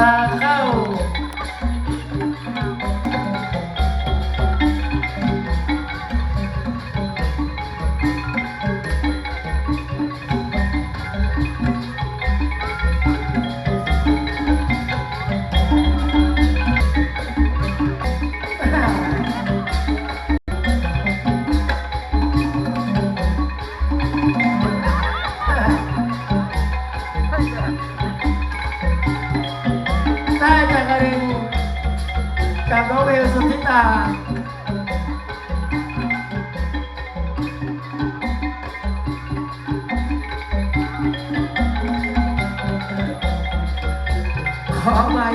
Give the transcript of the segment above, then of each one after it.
พาเข้า ตาขอไป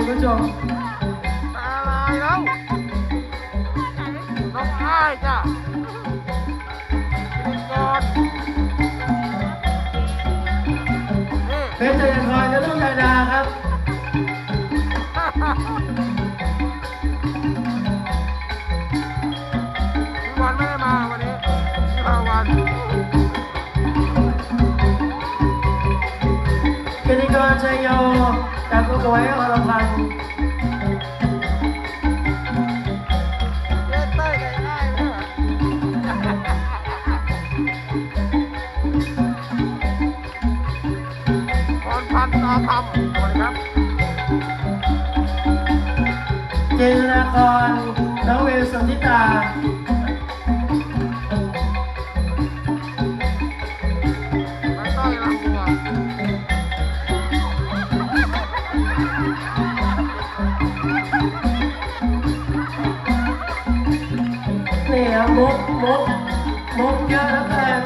ผู้ชมอะไรแล้วน้องอ้ายจ้ะกินก่อนนี่ เพชรเจริญพรและลูกยาดาครับ พี่พาวันกิติกรชัยโยจากกุบวยอรพันธ์เย้เต้ยกันง่ายเลยพรพันธ์ตาคำสวัสดีครับเจนนากรน้องเวลสุนิตา นี่ครับมุกมุกมุกเยอะแล้วกัน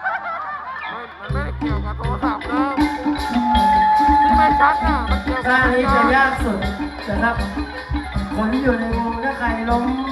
ไม่มันไม่ได้เกี่ยวกับโทรศัพท์นะที่ไม่ชัดน่ะมันเกี่ยวกัท่าบนี้จะยยากสุดนะครับคนที่อยู่ในวงถ้าใครล้มก็ล้มหมด